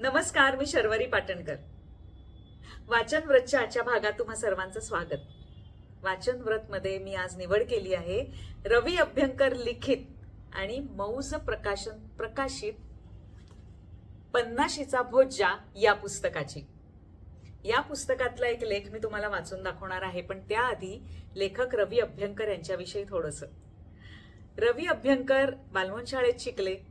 नमस्कार मी शर्वरी पाटणकर. वाचन व्रतच्या आजच्या भागात तुम्हा सर्वांचं स्वागत. वाचन व्रत मध्ये मी आज निवड केली आहे रवी अभ्यंकर लिखित आणि मौज प्रकाशन प्रकाशित पन्नाशीचा भोज्जा या पुस्तकाची. या पुस्तकातला एक लेख मी तुम्हाला वाचून दाखवणार आहे पण त्याआधी लेखक रवी अभ्यंकर यांच्याविषयी थोडंसं. रवी अभ्यंकर बालमोहन शाळेत शिकले.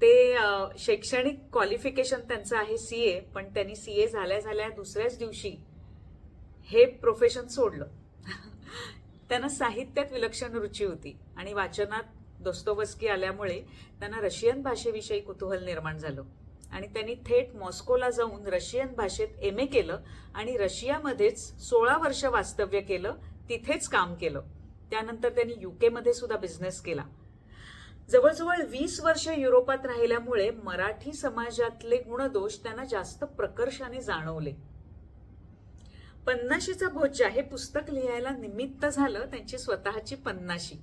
ते शैक्षणिक क्वालिफिकेशन त्यांचं आहे सी ए पण त्यांनी सी ए झाल्या झाल्या दुसऱ्याच दिवशी हे प्रोफेशन सोडलं. त्यांना साहित्यात विलक्षण रुची होती आणि वाचनात दोस्तोबस्की आल्यामुळे त्यांना रशियन भाषेविषयी कुतूहल निर्माण झालं. आणि त्यांनी थेट मॉस्कोला जाऊन रशियन भाषेत एम ए केलं आणि रशियामध्येच सोळा वर्ष वास्तव्य केलं तिथेच काम केलं. त्यानंतर त्यांनी युकेमध्ये सुद्धा बिझनेस केला. जवळजवळ वीस वर्ष युरोपात राहिल्यामुळे मराठी समाजातले गुणदोष त्यांना जास्त प्रकर्षाने जाणवले. पन्नाशीचा भोज्या हे पुस्तक लिहायला निमित्त झालं त्यांची स्वतःची पन्नाशी.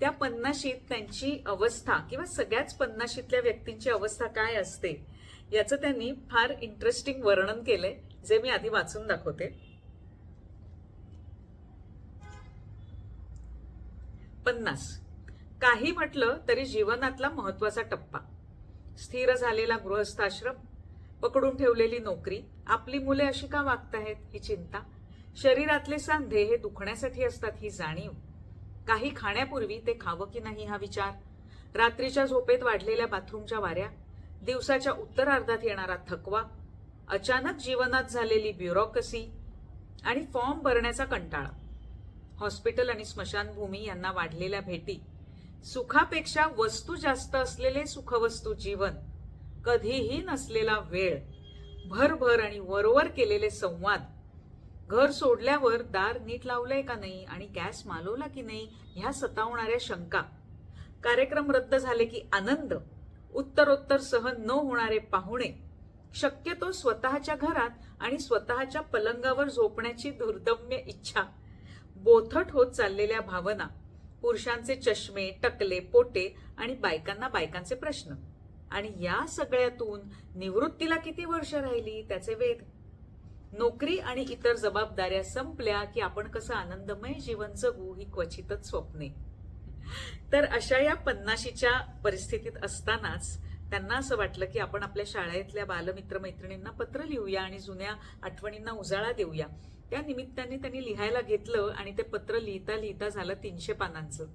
त्या पन्नाशीत त्यांची अवस्था किंवा सगळ्याच पन्नाशीतल्या व्यक्तींची अवस्था काय असते याचं त्यांनी फार इंटरेस्टिंग वर्णन केलंय जे मी आधी वाचून दाखवते. पन्नास. काही म्हटलं तरी जीवनातला महत्त्वाचा टप्पा. स्थिर झालेला गृहस्थाश्रम पकडून ठेवलेली नोकरी आपली मुले अशी का वागताहेत ही चिंता? शरीरातले सांधे हे दुखण्यासाठी असतात ही जाणीव. काही खाण्यापूर्वी ते खावं की नाही हा विचार? रात्रीच्या झोपेत वाढलेल्या बाथरूमच्या वाऱ्या? दिवसाच्या उत्तरार्धात येणारा थकवा? अचानक जीवनात झालेली ब्युरोक्रसी? आणि फॉर्म भरण्याचा कंटाळा? हॉस्पिटल आणि स्मशानभूमी यांना वाढलेल्या भेटी? सुखापेक्षा वस्तू जास्त असलेले सुखवस्तू जीवन कधीही नसलेला वेळ भरभर आणि वरवर केलेले संवाद घर सोडल्यावर दार नीट लावलंय का नाही आणि गॅस मालवला की नाही ह्या सतावणाऱ्या शंका. कार्यक्रम रद्द झाले की आनंद उत्तरोत्तर सहन न होणारे पाहुणे शक्यतो स्वतःच्या घरात आणि स्वतःच्या पलंगावर झोपण्याची दुर्दम्य इच्छा बोथट होत चाललेल्या भावना पुरुषांचे चष्मे टकले पोटे आणि बायकांना बायकांचे प्रश्न. आणि या सगळ्यातून निवृत्तीला किती वर्ष राहिली त्याचे वेध? नोकरी आणि इतर जबाबदाऱ्या संपल्या की आपण कसं आनंदमय जीवन जगू ही क्वचितच स्वप्ने. तर अशा या पन्नाशीच्या परिस्थितीत असतानाच त्यांना असं वाटलं की आपण आपल्या शाळेतल्या बालमित्र मैत्रिणींना पत्र लिहूया आणि जुन्या आठवणींना उजाळा देऊया. त्या निमित्ताने त्यांनी लिहायला घेतलं आणि ते पत्र लिहिता लिहिता झालं तीनशे पानांचं.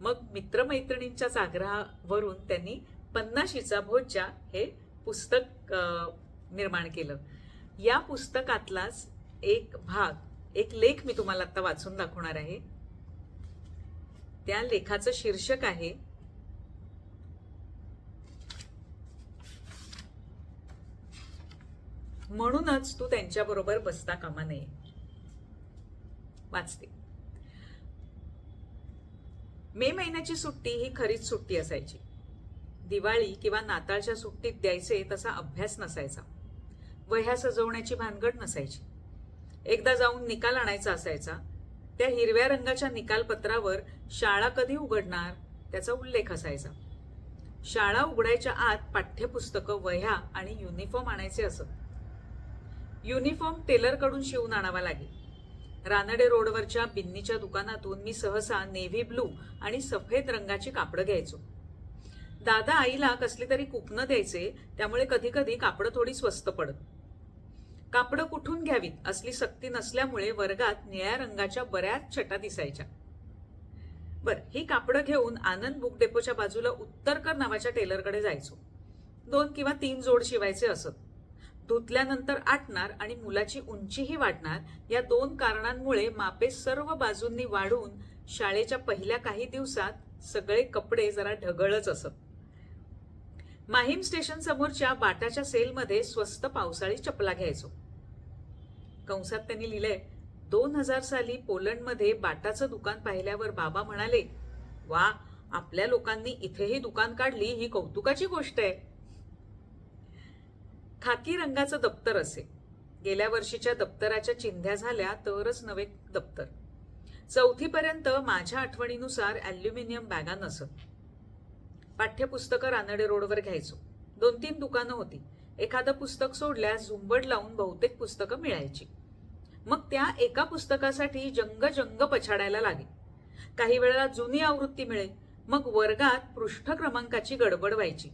मग मित्रमैत्रिणींच्याच आग्रहावरून त्यांनी पन्नाशीचा भोज्जा हे पुस्तक निर्माण केलं. या पुस्तकातलाच एक भाग एक लेख मी तुम्हाला आता वाचून दाखवणार आहे. त्या लेखाचं शीर्षक आहे म्हणूनच तू त्यांच्याबरोबर बसता कामा नये. वाचते. मे महिन्याची सुट्टी ही खरीच सुट्टी असायची. दिवाळी किंवा नाताळच्या सुट्टीत द्यायचे तसा अभ्यास नसायचा. वह्या सजवण्याची भानगड नसायची. एकदा जाऊन निकाल आणायचा असायचा. त्या हिरव्या रंगाच्या निकालपत्रावर शाळा कधी उघडणार त्याचा उल्लेख असायचा. शाळा उघडायच्या आत पाठ्यपुस्तकं वह्या आणि युनिफॉर्म आणायचे असत. युनिफॉर्म टेलरकडून शिवून आणावा लागेल. रानडे रोडवरच्या बिन्नीच्या दुकानातून मी सहसा नेव्ही ब्लू आणि सफेद रंगाची कापडं घ्यायचो. दादा आईला कसली तरी कुपनं द्यायचे त्यामुळे कधी कधी कापडं थोडी स्वस्त पडत. कापडं कुठून घ्यावीत असली सक्ती नसल्यामुळे वर्गात निळ्या रंगाच्या बऱ्याच छटा दिसायच्या. बर ही कापडं घेऊन आनंद बुक डेपोच्या बाजूला उत्तरकर नावाच्या टेलरकडे जायचो. दोन किंवा तीन जोड शिवायचे असत. धुतल्यानंतर आटणार आणि मुलाची उंचीही वाढणार या दोन कारणांमुळे मापे सर्व बाजूंनी वाढून शाळेच्या पहिल्या काही दिवसात सगळे कपडे जरा ढगळच असत. माहीम स्टेशन समोरच्या बाटाच्या सेलमध्ये स्वस्त पावसाळी चपला घ्यायचो. कंसात त्यांनी लिहिलंय दोन हजार साली पोलंडमध्ये बाटाचं दुकान पाहिल्यावर बाबा म्हणाले वा आपल्या लोकांनी इथेही दुकान काढली ही कौतुकाची गोष्ट आहे. खाकी रंगाचं दप्तर असे. गेल्या वर्षीच्या दप्तराच्या चिंध्या झाल्या तरच नवे दप्तर. चौथीपर्यंत माझ्या आठवणीनुसार ॲल्युमिनियम बॅगा नसत पाठ्यपुस्तकं रानडे रोडवर घ्यायचो. दोन तीन दुकानं होती. एखादं पुस्तक सोडल्यास झुंबड लावून बहुतेक पुस्तकं मिळायची. मग त्या एका पुस्तकासाठी जंग जंग पछाडायला लागे. काही वेळेला जुनी आवृत्ती मिळे. मग वर्गात पृष्ठ क्रमांकाची गडबड व्हायची.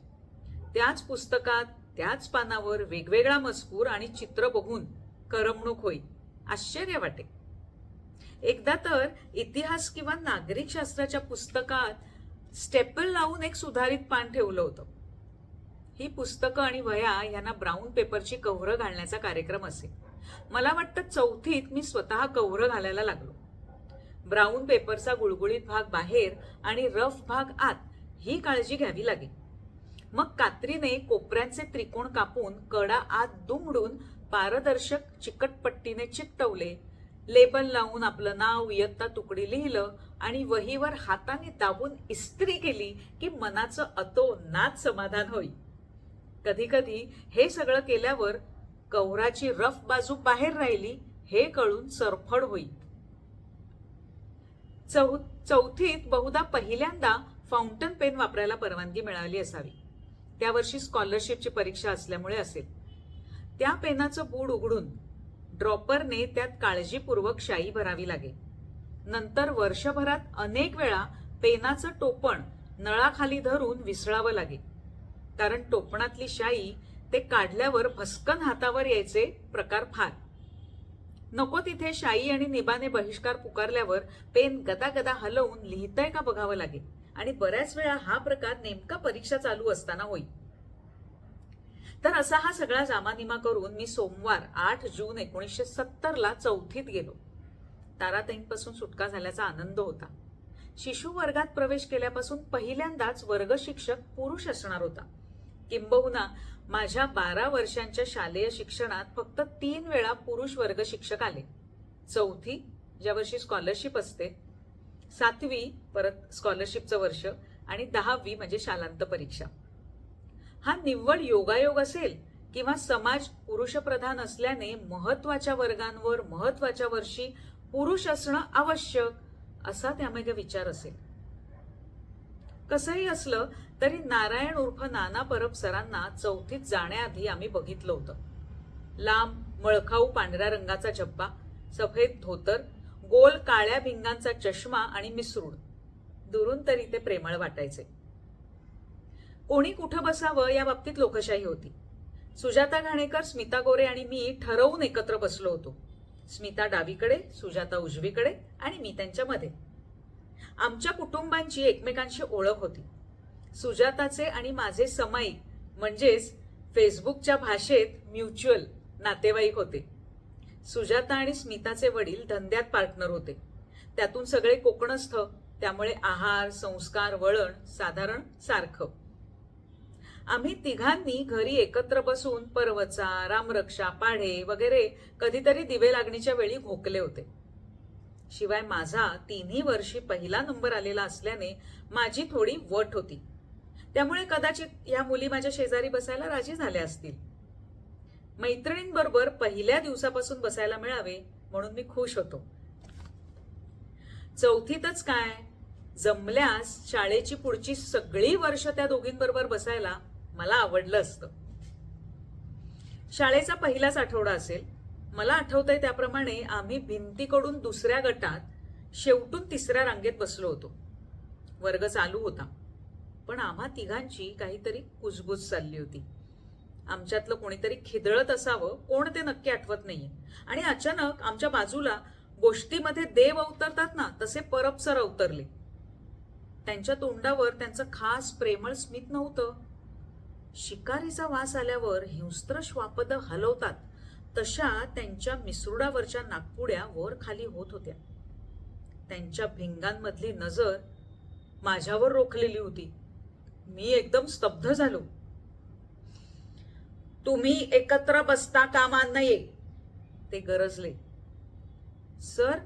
त्याच पुस्तकात त्याच पानावर वेगवेगळा मजकूर आणि चित्र बघून करमणूक होई आश्चर्य वाटे एकदा तर इतिहास किंवा नागरिक शास्त्राच्या पुस्तकात स्टेपल लावून एक सुधारित पान ठेवलं होतं. ही पुस्तकं आणि वह्या यांना ब्राऊन पेपरची कव्हरं घालण्याचा कार्यक्रम असे. मला वाटतं चौथीत मी स्वतः कव्हरं घालायला लागलो. ब्राऊन पेपरचा गुळगुळीत भाग बाहेर आणि रफ भाग आत ही काळजी घ्यावी लागेल. मग कात्रीने कोपऱ्यांचे त्रिकोण कापून कडा आत दुमडून पारदर्शक चिकटपट्टीने चिकटवले. लेबल लावून आपलं नाव इयत्ता तुकडी लिहिलं आणि वहीवर हाताने दाबून इस्त्री केली की मनाचं अतोनात समाधान होई. कधी कधी हे सगळं केल्यावर कवराची रफ बाजू बाहेर राहिली हे कळून सरफड होई. चौ चौथीत बहुधा पहिल्यांदा फाउंटन पेन वापरायला परवानगी मिळाली असावी. त्या वर्षी स्कॉलरशिपची परीक्षा असल्यामुळे असेल. त्या पेनाचं बूड उघडून ड्रॉपरने त्यात काळजीपूर्वक शाई भरावी लागे नंतर वर्षभरात अनेक वेळा पेनाचं टोपण नळाखाली धरून विसळावं लागे कारण टोपणातली शाई ते काढल्यावर भस्कन हातावर यायचे प्रकार फार. नको तिथे शाई आणि निबाने बहिष्कार पुकारल्यावर पेन गदा गदा हलवून लिहितंय का बघावं लागेल? आणि बऱ्याच वेळा हा प्रकार नेमका परीक्षा चालू असताना होईल तर असा हा सगळा जामानिमा करून मी सोमवार आठ जून एकोणीसशे सत्तरला चौथीत गेलो. ताराताईंपासून सुटका झाल्याचा आनंद होता. शिशु वर्गात प्रवेश केल्यापासून पहिल्यांदाच वर्ग शिक्षक पुरुष असणार होता. किंबहुना माझ्या बारा वर्षांच्या शालेय शिक्षणात फक्त तीन वेळा पुरुष वर्ग शिक्षक आले. चौथी ज्या वर्षी स्कॉलरशिप असते सातवी परत स्कॉलरशिपचं वर्ष आणि दहावी म्हणजे शालांत परीक्षा. हा निव्वळ योगायोग असेल किंवा समाज पुरुषप्रधान असल्याने महत्त्वाच्या वर्गांवर महत्त्वाच्या वर्षी पुरुष असणं आवश्यक असा त्यामागे विचार असेल. कसंही असलं तरी नारायण उर्फ नाना परब सरांना चौथीत जाण्याआधी आम्ही बघितलं होतं. लांब मळखाऊ पांढऱ्या रंगाचा छप्पा सफेद धोतर गोल काळ्या भिंगांचा चष्मा आणि मिसरूड दुरून तरी ते प्रेमळ वाटायचे. कोणी कुठं बसावं या बाबतीत लोकशाही होती. सुजाता घाणेकर स्मिता गोरे आणि मी ठरवून एकत्र बसलो होतो. स्मिता डावीकडे सुजाता उजवीकडे आणि मी त्यांच्यामध्ये आमच्या कुटुंबांची एकमेकांशी ओळख होती. सुजाताचे आणि माझे समाई म्हणजेच फेसबुकच्या भाषेत म्युच्युअल नातेवाईक होते. सुजाता आणि स्मिताचे वडील धंद्यात पार्टनर होते. त्यातून सगळे कोकणस्थ त्यामुळे आहार संस्कार वळण साधारण सारखं. आम्ही तिघांनी घरी एकत्र बसून पर्वचा रामरक्षा पाढे वगैरे कधीतरी दिवे लागणीच्या वेळी घोकले होते. शिवाय माझा तिन्ही वर्षी पहिला नंबर आलेला असल्याने माझी थोडी वट होती. त्यामुळे कदाचित या मुली माझ्या शेजारी बसायला राजी झाल्या असतील. मैत्रिणींबरोबर पहिल्या दिवसापासून बसायला मिळावे म्हणून मी खुश होतो. चौथीतच काय? जमल्यास शाळेची पुढची सगळी वर्ष त्या दोघींबरोबर बसायला मला आवडलं असतं. शाळेचा पहिलाच आठवडा असेल. मला आठवतंय त्याप्रमाणे आम्ही भिंतीकडून दुसऱ्या गटात शेवटून तिसऱ्या रांगेत बसलो होतो. वर्ग चालू होता. पण आम्हा तिघांची काहीतरी कुजबुज चालली होती. आमच्यातलं कोणीतरी खिदळत असावं कोण ते नक्की आठवत नाहीये. आणि अचानक आमच्या बाजूला गोष्टीमध्ये देव अवतरतात ना तसे परपसर अवतरले. त्यांच्या तोंडावर त्यांचं खास प्रेमळ स्मित नव्हतं. शिकारीचा वास आल्यावर हिंस्त्र श्वापद हलवतात तशा त्यांच्या मिसरुडावरच्या नागपुड्या वर खाली होत होत्या. त्यांच्या भिंगांमधली नजर माझ्यावर रोखलेली होती. मी एकदम स्तब्ध झालो. तुम्ही एकत्र बसता कामा नये. ते गरजले. सर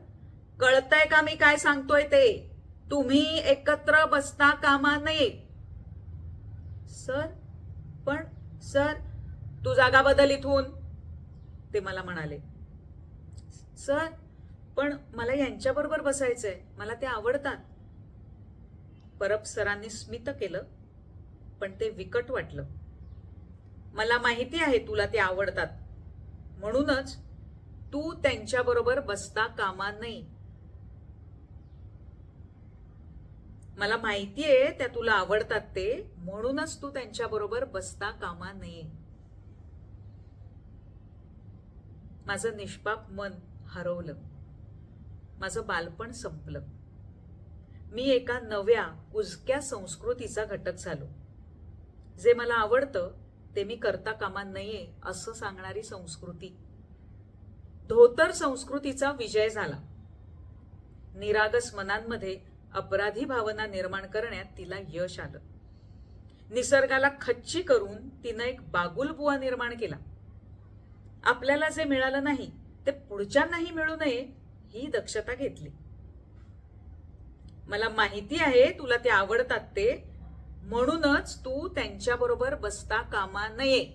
कळतंय का मी काय सांगतोय ते? तुम्ही एकत्र बसता कामा नये. सर पण सर तू जागा बदल इथून. ते मला म्हणाले. सर पण मला यांच्याबरोबर बसायचंय. मला ते आवडतात. परब सरांनी स्मित केलं पण ते विकट वाटलं. मला माहिती आहे तुला ते आवडतात. म्हणूनच तू त्यांच्याबरोबर बसता कामा नाही मला माहिती आहे त्या तुला आवडतात ते म्हणूनच तू त्यांच्याबरोबर बसता कामा नये. माझं निष्पाप मन हरवलं. माझं बालपण संपलं. मी एका नव्या उजक्या संस्कृतीचा घटक झालो. जे मला आवडतं ते मी करता कामा नये असं सांगणारी संस्कृती. धोतर संस्कृतीचा विजय झाला. निरागस मनांमध्ये अपराधी भावना निर्माण करण्यात तिला यश आलं. निसर्गाला खच्ची करून तिनं एक बागुलबुवा निर्माण केला. आपल्याला जे मिळालं नाही ते पुढच्यांनाही मिळू नये ही दक्षता घेतली. मला माहिती आहे तुला ते आवडतात ते म्हणूनच तू त्यांच्याबरोबर बसता कामा नये.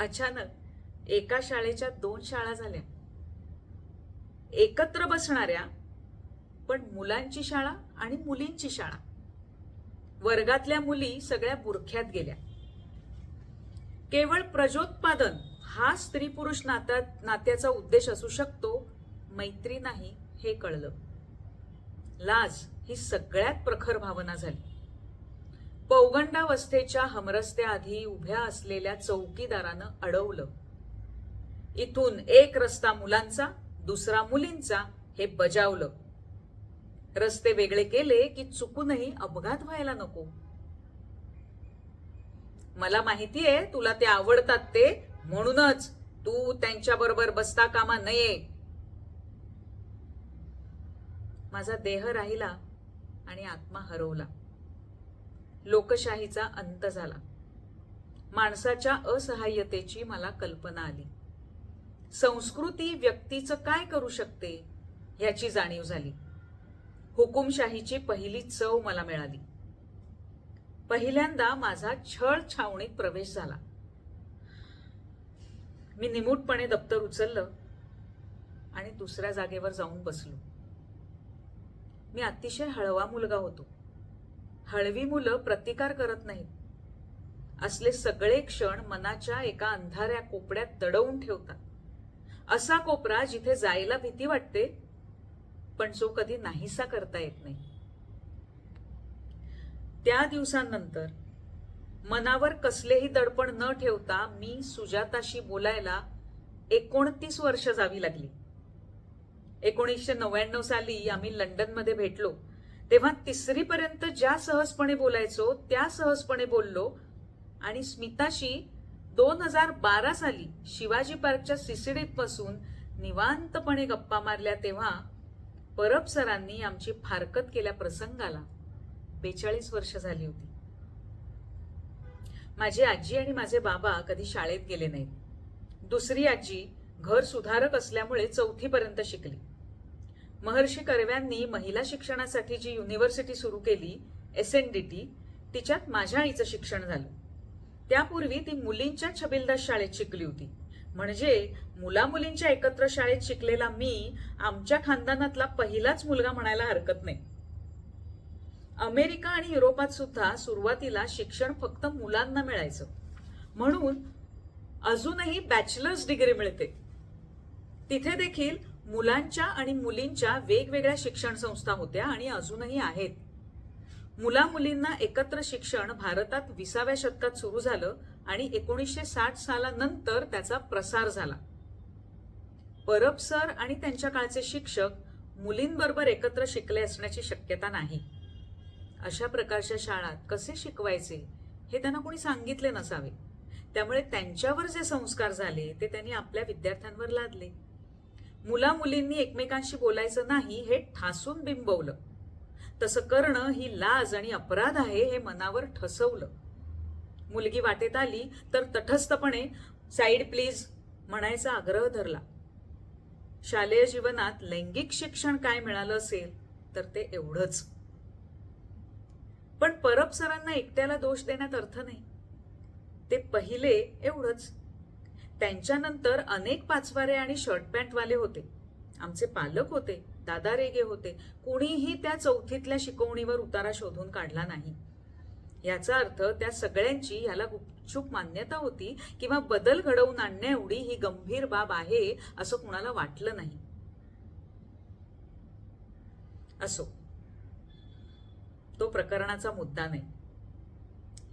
अचानक एका शाळेच्या दोन शाळा झाल्या. एकत्र बसणाऱ्या पण मुलांची शाळा आणि मुलींची शाळा. वर्गातल्या मुली सगळ्या बुरख्यात गेल्या. केवळ प्रजोत्पादन हा स्त्री पुरुष नात्यात नात्याचा उद्देश असू शकतो मैत्री नाही हे कळलं. लाज ही सगळ्यात प्रखर भावना झाली. पौगंडावस्थेच्या हमरस्त्याआधी उभ्या असलेल्या चौकीदारानं अडवलं. इथून एक रस्ता मुलांचा दुसरा मुलींचा हे बजावलं. रस्ते वेगळे केले की चुकूनही अपघात व्हायला नको. मला माहिती आहे तुला ते आवडतात ते म्हणूनच तू त्यांच्याबरोबर बसता कामा नये. माझा देह राहिला आणि आत्मा हरवला. लोकशाहीचा अंत झाला. माणसाच्या असहाय्यतेची मला कल्पना आली. संस्कृती व्यक्तीचं काय करू शकते ह्याची जाणीव झाली. हुकुमशाहीची पहिली चव मला मिळाली. पहिल्यांदा माझा छळ छावणीत प्रवेश झाला. मी निमूटपणे दप्तर उचललं आणि दुसऱ्या जागेवर जाऊन बसलो. मी अतिशय हळवा मुलगा होतो. हळवी मुलं प्रतिकार करत नाहीत. असले सगळे क्षण मनाच्या एका अंधाऱ्या कोपड्यात दडवून ठेवतात. असा कोपरा जिथे जायला भीती वाटते पण जो कधी नाहीसा करता येत नाही. त्या दिवसांनंतर मनावर कसलेही दडपण न ठेवता मी सुजाताशी बोलायला एकोणतीस वर्ष जावी लागली. एकोणीसशे नव्याण्णव साली आम्ही लंडनमध्ये भेटलो. तेव्हा तिसरीपर्यंत ज्या सहजपणे बोलायचो त्या सहजपणे बोललो आणि स्मिताशी दोन हजार बारा साली शिवाजी पार्कच्या सिसिडीत बसून निवांतपणे गप्पा मारल्या तेव्हा परब सरांनी आमची फारकत केल्या प्रसंगाला बेचाळीस वर्ष झाली होती. माझी आजी आणि माझे बाबा कधी शाळेत गेले नाहीत. दुसरी आजी घर सुधारक असल्यामुळे चौथीपर्यंत शिकली. महर्षी कर्व्यांनी महिला शिक्षणासाठी जी युनिव्हर्सिटी सुरू केली एस एन डी टी तिच्यात माझ्या आईचं शिक्षण झालं. त्यापूर्वी ती मुलींच्या छबिलदास शाळेत शिकली होती. म्हणजे मुला मुलींच्या एकत्र शाळेत शिकलेला मी आमच्या खानदानातला पहिलाच मुलगा म्हणायला हरकत नाही. अमेरिका आणि युरोपात सुद्धा सुरुवातीला शिक्षण फक्त मुलांना मिळायचं. म्हणून अजूनही बॅचलर्स डिग्री मिळते. तिथे देखील मुलांच्या आणि मुलींच्या वेगवेगळ्या शिक्षण संस्था होत्या आणि अजूनही आहेत. मुला मुलींना एकत्र शिक्षण भारतात विसाव्या शतकात सुरू झालं आणि एकोणीसशे साठ सालानंतर त्याचा प्रसार झाला. परब सर आणि त्यांच्या काळचे शिक्षक मुलींबरोबर एकत्र शिकले असण्याची शक्यता नाही. अशा प्रकारच्या शाळात कसे शिकवायचे हे त्यांना कोणी सांगितले नसावे. त्यामुळे त्यांच्यावर जे संस्कार झाले ते त्यांनी आपल्या विद्यार्थ्यांवर लादले. मुला मुलींनी एकमेकांशी बोलायचं नाही हे ठासून बिंबवलं. तसं करणं ही लाज आणि अपराध आहे हे मनावर ठसवलं. मुलगी वाटेत आली तर तटस्थपणे साईड प्लीज म्हणायचा आग्रह धरला. शालेय जीवनात लैंगिक शिक्षण काय मिळालं असेल तर ते एवढंच. पण परब सरांना एकट्याला दोष देण्यात अर्थ नाही. ते पहिले एवढंच. त्यांच्यानंतर अनेक पाचवारे आणि शर्ट पॅन्टवाले होते. आमचे पालक होते दादा रेगे होते. कुणीही त्या चौथीतल्या शिकवणीवर उतारा शोधून काढला नाही. याचा अर्थ त्या सगळ्यांची याला गुपचूप मान्यता होती किंवा बदल घडवून आणण्या एवढी ही गंभीर बाब आहे असं कुणाला वाटलं नाही. असो तो प्रकरणाचा मुद्दा नाही.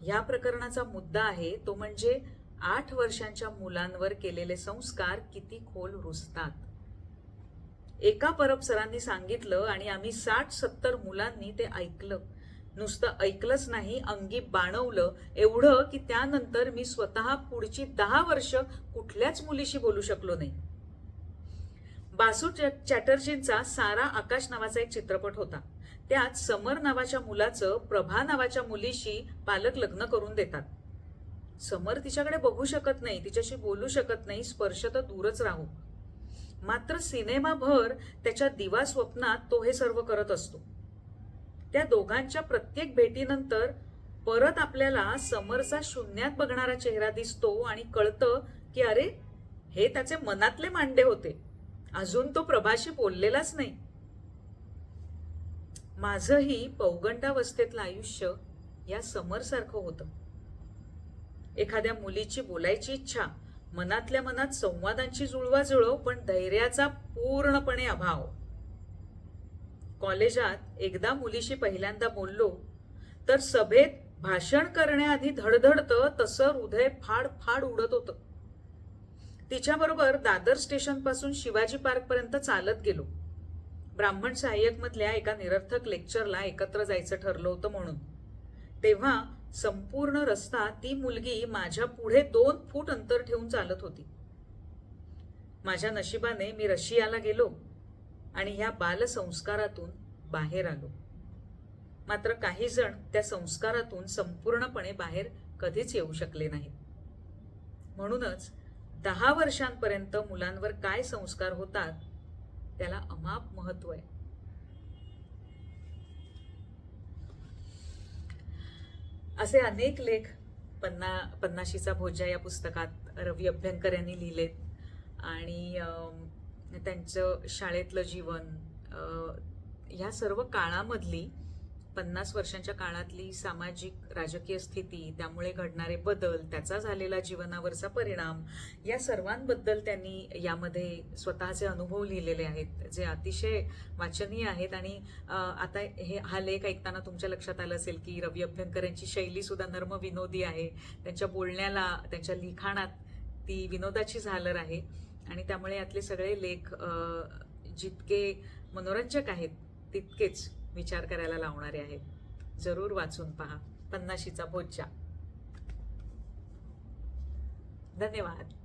या प्रकरणाचा मुद्दा आहे तो म्हणजे आठ वर्षांच्या मुलांवर केलेले संस्कार किती खोल रुजतात एका परब सरांनी सांगितलं आणि आम्ही साठ सत्तर मुलांनी ते ऐकलं. नुसतं ऐकलंच नाही अंगी बाणवलं एवढं की त्यानंतर मी स्वतः पुढची दहा वर्ष कुठल्याच मुलीशी बोलू शकलो नाही. बासू चॅटर्जींचा सारा आकाश नावाचा एक चित्रपट होता. त्यात समर नावाच्या मुलाचं प्रभा नावाच्या मुलीशी पालक लग्न करून देतात. समर तिच्याकडे बघू शकत नाही तिच्याशी बोलू शकत नाही स्पर्श तर दूरच राहू. मात्र सिनेमाभर त्याच्या दिवा स्वप्नात तो हे सर्व करत असतो. त्या दोघांच्या प्रत्येक भेटीनंतर परत आपल्याला समरचा शून्यात बघणारा चेहरा दिसतो आणि कळतं की अरे हे त्याचे मनातले मांडे होते. अजून तो प्रभाशी बोललेलाच नाही. माझंही पौगंडावस्थेतलं आयुष्य या समरसारखं होतं. एखाद्या मुलीची बोलायची इच्छा मनातल्या मनात संवादांची जुळवाजुळव पण धैर्याचा पूर्णपणे अभाव. कॉलेजात एकदा मुलीशी पहिल्यांदा बोललो तर सभेत भाषण करण्याआधी धडधडतं तसं हृदय फाड फाड उडत होतं. तिच्याबरोबर दादर स्टेशनपासून शिवाजी पार्क पर्यंत चालत गेलो. ब्राह्मण सहाय्यक मधल्या एका निरर्थक लेक्चरला एकत्र जायचं ठरलं होतं म्हणून. तेव्हा संपूर्ण रस्ता ती मुलगी माझ्या पुढे दोन फूट अंतर ठेवून चालत होती. माझ्या नशिबाने मी रशियाला गेलो आणि ह्या बालसंस्कारातून बाहेर आलो. मात्र काही जण त्या संस्कारातून संपूर्णपणे बाहेर कधीच येऊ शकले नाहीत. म्हणूनच दहा वर्षांपर्यंत मुलांवर काय संस्कार होतात त्याला अमाप महत्त्व आहे. असे अनेक लेख पन्ना पन्नाशीचा भोजा या पुस्तकात रवी अभ्यंकर यांनी लिहिलेत. आणि त्यांचं शाळेतलं जीवन ह्या सर्व काळामधली पन्नास वर्षांच्या काळातली सामाजिक राजकीय स्थिती त्यामुळे घडणारे बदल त्याचा झालेला जीवनावरचा परिणाम या सर्वांबद्दल त्यांनी यामध्ये स्वतःचे अनुभव लिहिलेले आहेत जे अतिशय वाचनीय आहेत. आणि आता हे हा लेख ऐकताना तुमच्या लक्षात आलं असेल की रवी अभ्यंकर यांची शैलीसुद्धा नर्म विनोदी आहे. त्यांच्या बोलण्याला त्यांच्या लिखाणात ती विनोदाची झालर आहे. आणि त्यामुळे यातले सगळे लेख जितके मनोरंजक आहेत तितकेच विचार करायला लावणारे आहेत. जरूर वाचून पहा. पन्नाशीचा भोज्जा धन्यवाद.